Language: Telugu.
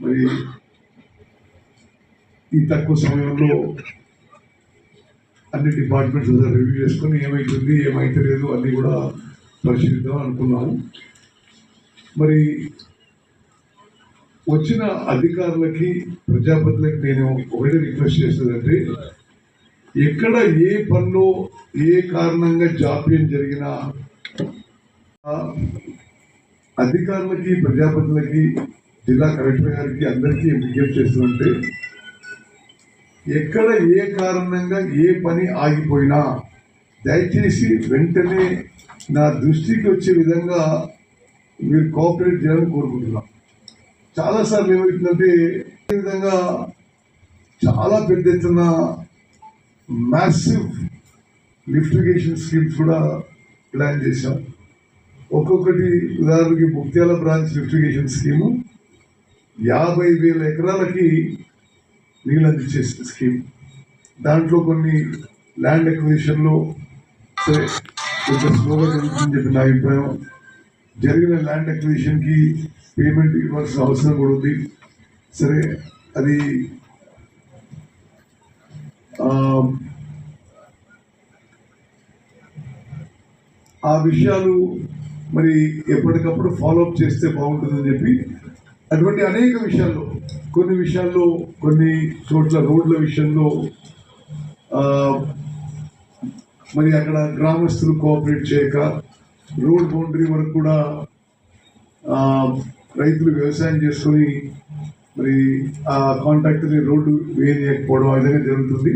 మరి ఈ తక్కువ సమయంలో అన్ని డిపార్ట్మెంట్స్ రివ్యూ చేసుకొని ఏమైతుంది ఏమైతే లేదు కూడా పరిశీలిద్దాం అనుకున్నాము. మరి వచ్చిన అధికారులకి ప్రజాపతులకి నేను ఒకటే రిక్వెస్ట్ చేస్తుందంటే ఎక్కడ ఏ పనిలో ఏ కారణంగా జాప్యం జరిగినా అధికారులకి ప్రజాపతిలకి జిల్లా కలెక్టర్ గారికి అందరికీ విజ్ఞప్తి చేస్తుంటే ఎక్కడ ఏ కారణంగా ఏ పని ఆగిపోయినా దయచేసి వెంటనే నా దృష్టికి వచ్చే విధంగా మీరు కోఆపరేట్ చేయాలని కోరుకుంటున్నాం. చాలాసార్లు ఏమవుతుందంటే ఈ విధంగా చాలా పెద్ద ఎత్తున మ్యాసివ్ లిఫ్టిగేషన్ స్కీమ్స్ కూడా ప్లాన్ చేశాం. ఒక్కొక్కటి ఉదాహరణకి ముక్త్యాల బ్రాంచ్ లిఫ్టిగేషన్ స్కీము యాభై వేల ఎకరాలకి నీళ్ళు అందించేసిన స్కీమ్. దాంట్లో కొన్ని ల్యాండ్ ఎక్విజిషన్లో సరే కొంచెం స్లోగా జరుగుతుందని చెప్పి నా అభిప్రాయం. జరిగిన ల్యాండ్ ఎక్విజిషన్కి పేమెంట్ ఇవ్వాల్సిన అవసరం కూడా ఉంది. సరే అది ఆ, ఆ విషయాలు మరి ఎప్పటికప్పుడు ఫాలోఅప్ చేస్తే బాగుంటుందని చెప్పి అటువంటి అనేక విషయాల్లో కొన్ని విషయాల్లో కొన్ని చోట్ల రోడ్ల విషయంలో మరి అక్కడ గ్రామస్తులు కోఆపరేట్ చేయక రోడ్ బౌండరీ వరకు కూడా రైతులు వ్యవసాయం చేసుకొని మరి ఆ కాంట్రాక్టర్ని రోడ్డు వేయలేకపోవడం ఆ జరుగుతుంది.